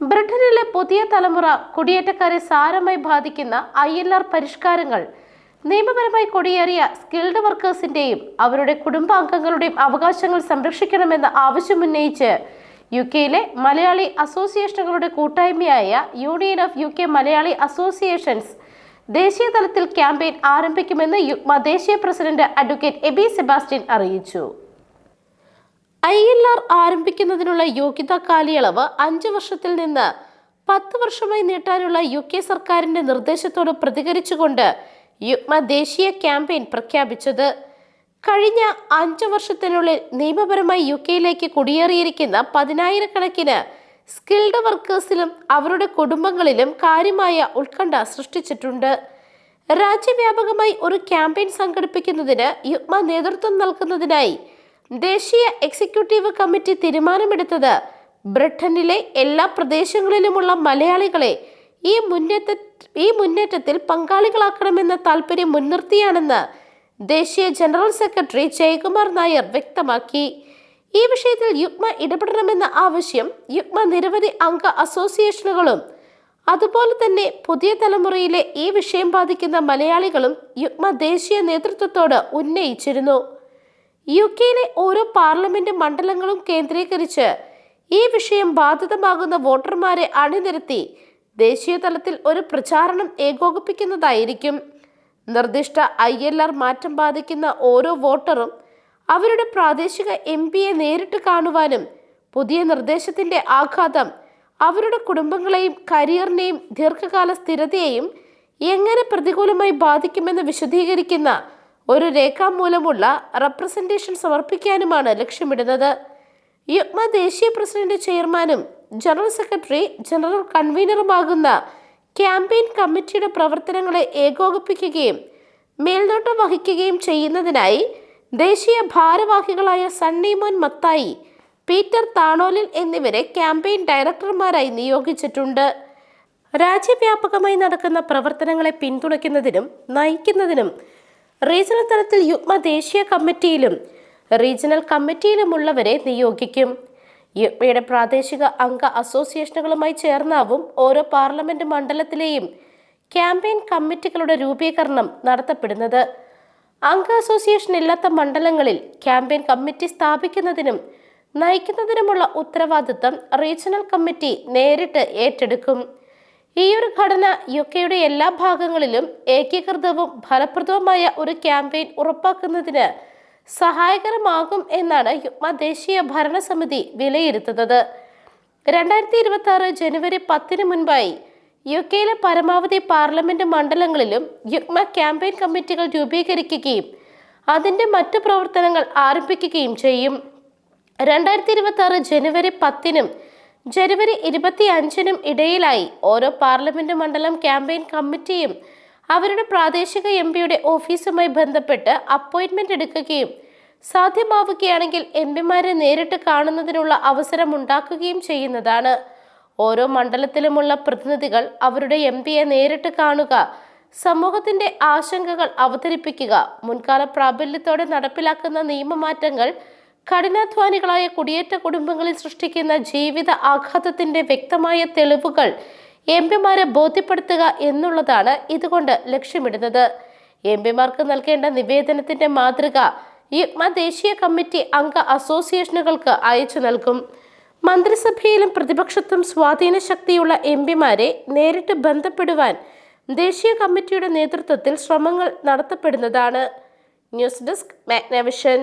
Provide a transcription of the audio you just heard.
ബ്രിട്ടനിലെ പുതിയ തലമുറ കുടിയേറ്റക്കാരെ സാരമായി ബാധിക്കുന്ന ഐ എൽ ആർ പരിഷ്കാരങ്ങൾ. നിയമപരമായി കൊടിയേറിയ സ്കിൽഡ് വർക്കേഴ്സിന്റെയും അവരുടെ കുടുംബാംഗങ്ങളുടെയും അവകാശങ്ങൾ സംരക്ഷിക്കണമെന്ന ആവശ്യമുന്നയിച്ച് യു കെയിലെ മലയാളി അസോസിയേഷനുകളുടെ കൂട്ടായ്മയായ union of U K Malayali associations ദേശീയ തലത്തിൽ ക്യാമ്പയിൻ ആരംഭിക്കുമെന്ന് യുഗ്മ ദേശീയ പ്രസിഡന്റ് അഡ്വക്കേറ്റ് എബി സെബാസ്റ്റ്യൻ അറിയിച്ചു. ഐ എൽ ആർ ആരംഭിക്കുന്നതിനുള്ള യോഗ്യതാ കാലയളവ് അഞ്ച് വർഷത്തിൽ നിന്ന് പത്ത് വർഷമായി നീട്ടാനുള്ള യു കെ സർക്കാരിന്റെ നിർദ്ദേശത്തോട് പ്രതികരിച്ചുകൊണ്ട് യുഗ്മ ദേശീയ ക്യാമ്പയിൻ പ്രഖ്യാപിച്ചത്. കഴിഞ്ഞ അഞ്ചു വർഷത്തിനുള്ളിൽ നിയമപരമായി യു കെയിലേക്ക് കുടിയേറിയിരിക്കുന്ന പതിനായിരക്കണക്കിന് സ്കിൽഡ് വർക്കേഴ്സിലും അവരുടെ കുടുംബങ്ങളിലും കാര്യമായ ഉത്കണ്ഠ സൃഷ്ടിച്ചിട്ടുണ്ട്. രാജ്യവ്യാപകമായി ഒരു ക്യാമ്പയിൻ സംഘടിപ്പിക്കുന്നതിന് യുഗ്മ നേതൃത്വം നൽകുന്നതിനായി ദേശീയ എക്സിക്യൂട്ടീവ് കമ്മിറ്റി തീരുമാനമെടുത്തത് ബ്രിട്ടനിലെ എല്ലാ പ്രദേശങ്ങളിലുമുള്ള മലയാളികളെ ഈ മുന്നേറ്റ ഈ മുന്നേറ്റത്തിൽ പങ്കാളികളാക്കണമെന്ന താല്പര്യം മുൻനിർത്തിയാണെന്ന് ദേശീയ ജനറൽ സെക്രട്ടറി ജയകുമാർ നായർ വ്യക്തമാക്കി. ഈ വിഷയത്തിൽ യുഗ്മ ഇടപെടണമെന്ന ആവശ്യം യുഗ്മ നിരവധി അംഗ അസോസിയേഷനുകളും അതുപോലെ തന്നെ പുതിയ തലമുറയിലെ ഈ വിഷയം ബാധിക്കുന്ന മലയാളികളും യുഗ്മ ദേശീയ നേതൃത്വത്തോട് ഉന്നയിച്ചിരുന്നു. യു കെയിലെ ഓരോ പാർലമെന്റ് മണ്ഡലങ്ങളും കേന്ദ്രീകരിച്ച് ഈ വിഷയം ബാധിതമാകുന്ന വോട്ടർമാരെ അണിനിരത്തി ദേശീയ തലത്തിൽ ഒരു പ്രചാരണം ഏകോപിപ്പിക്കുന്നതായിരിക്കും. നിർദ്ദിഷ്ട ഐ എൽ ആർ മാറ്റം ബാധിക്കുന്ന ഓരോ വോട്ടറും അവരുടെ പ്രാദേശിക എം പിയെ നേരിട്ട് കാണുവാനും പുതിയ നിർദ്ദേശത്തിന്റെ ആഘാതം അവരുടെ കുടുംബങ്ങളെയും കരിയറിനെയും ദീർഘകാല സ്ഥിരതയെയും എങ്ങനെ പ്രതികൂലമായി ബാധിക്കുമെന്ന് വിശദീകരിക്കുന്ന ഒരു രേഖാമൂലമുള്ള റെപ്രസെന്റേഷൻ സമർപ്പിക്കാനുമാണ് ലക്ഷ്യമിടുന്നത്. യുഗ്മ ദേശീയ പ്രസിഡന്റ് ചെയർമാനും ജനറൽ സെക്രട്ടറി ജനറൽ കൺവീനറുമാകുന്ന ക്യാമ്പയിൻ കമ്മിറ്റിയുടെ പ്രവർത്തനങ്ങളെ ഏകോപിപ്പിക്കുകയും മേൽനോട്ടം വഹിക്കുകയും ചെയ്യുന്നതിനായി ദേശീയ ഭാരവാഹികളായ സണ്ണിമോൻ മത്തായി പീറ്റർ താണോലിൽ എന്നിവരെ ക്യാമ്പയിൻ ഡയറക്ടർമാരായി നിയോഗിച്ചിട്ടുണ്ട്. രാജ്യവ്യാപകമായി നടക്കുന്ന പ്രവർത്തനങ്ങളെ പിന്തുണയ്ക്കുന്നതിനും നയിക്കുന്നതിനും റീജിയണൽ തലത്തിൽ യുഗ്മ ദേശീയ കമ്മിറ്റിയിലും റീജിയണൽ കമ്മിറ്റിയിലുമുള്ളവരെ നിയോഗിക്കും. യുഗ്മയുടെ പ്രാദേശിക അംഗ അസോസിയേഷനുകളുമായി ചേർന്നാവും ഓരോ പാർലമെന്റ് മണ്ഡലത്തിലെയും ക്യാമ്പയിൻ കമ്മിറ്റികളുടെ രൂപീകരണം നടത്തപ്പെടുന്നത്. അംഗ അസോസിയേഷൻ ഇല്ലാത്ത മണ്ഡലങ്ങളിൽ ക്യാമ്പയിൻ കമ്മിറ്റി സ്ഥാപിക്കുന്നതിനും നയിക്കുന്നതിനുമുള്ള ഉത്തരവാദിത്തം റീജിയണൽ കമ്മിറ്റി നേരിട്ട് ഏറ്റെടുക്കും. ഈ ഒരു ഘടന യു കെയുടെ എല്ലാ ഭാഗങ്ങളിലും ഏകീകൃതവും ഫലപ്രദവുമായ ഒരു ക്യാമ്പയിൻ ഉറപ്പാക്കുന്നതിന് സഹായകരമാകും എന്നാണ് യുഗ്മ ദേശീയ ഭരണസമിതി വിലയിരുത്തുന്നത്. രണ്ടായിരത്തി ഇരുപത്തി ആറ് ജനുവരി പത്തിന് മുൻപായി യു കെയിലെ പരമാവധി പാർലമെന്റ് മണ്ഡലങ്ങളിലും യുഗ്മ ക്യാമ്പയിൻ കമ്മിറ്റികൾ രൂപീകരിക്കുകയും അതിന്റെ മറ്റു പ്രവർത്തനങ്ങൾ ആരംഭിക്കുകയും ചെയ്യും. രണ്ടായിരത്തി ഇരുപത്തി ആറ് ജനുവരി പത്തിനും ജനുവരി ഇരുപത്തി അഞ്ചിനും ഇടയിലായി ഓരോ പാർലമെന്റ് മണ്ഡലം ക്യാമ്പയിൻ കമ്മിറ്റിയും അവരുടെ പ്രാദേശിക എം പിയുടെ ഓഫീസുമായി ബന്ധപ്പെട്ട് അപ്പോയിന്റ്മെന്റ് എടുക്കുകയും സാധ്യമാവുകയാണെങ്കിൽ എം പിമാരെ നേരിട്ട് കാണുന്നതിനുള്ള അവസരം ഉണ്ടാക്കുകയും ചെയ്യുന്നതാണ്. ഓരോ മണ്ഡലത്തിലുമുള്ള പ്രതിനിധികൾ അവരുടെ എം പിയെ നേരിട്ട് കാണുക സമൂഹത്തിന്റെ ആശങ്കകൾ അവതരിപ്പിക്കുക മുൻകാല പ്രാബല്യത്തോടെ നടപ്പിലാക്കുന്ന നിയമമാറ്റങ്ങൾ കഠിനാധ്വാനികളായ കുടിയേറ്റ കുടുംബങ്ങളിൽ സൃഷ്ടിക്കുന്ന ജീവിത ആഘാതത്തിന്റെ വ്യക്തമായ തെളിവുകൾ എം പിമാരെ ബോധ്യപ്പെടുത്തുക എന്നുള്ളതാണ് ഇതുകൊണ്ട് ലക്ഷ്യമിടുന്നത്. എം പിമാർക്ക് നൽകേണ്ട നിവേദനത്തിന്റെ മാതൃക യുഗ്മ ദേശീയ കമ്മിറ്റി അംഗ അസോസിയേഷനുകൾക്ക് അയച്ചു നൽകും. മന്ത്രിസഭയിലും പ്രതിപക്ഷത്തും സ്വാധീന ശക്തിയുള്ള എം പിമാരെ നേരിട്ട് ബന്ധപ്പെടുവാൻ ദേശീയ കമ്മിറ്റിയുടെ നേതൃത്വത്തിൽ ശ്രമങ്ങൾ നടത്തപ്പെടുന്നതാണ്. News desk Magnavision.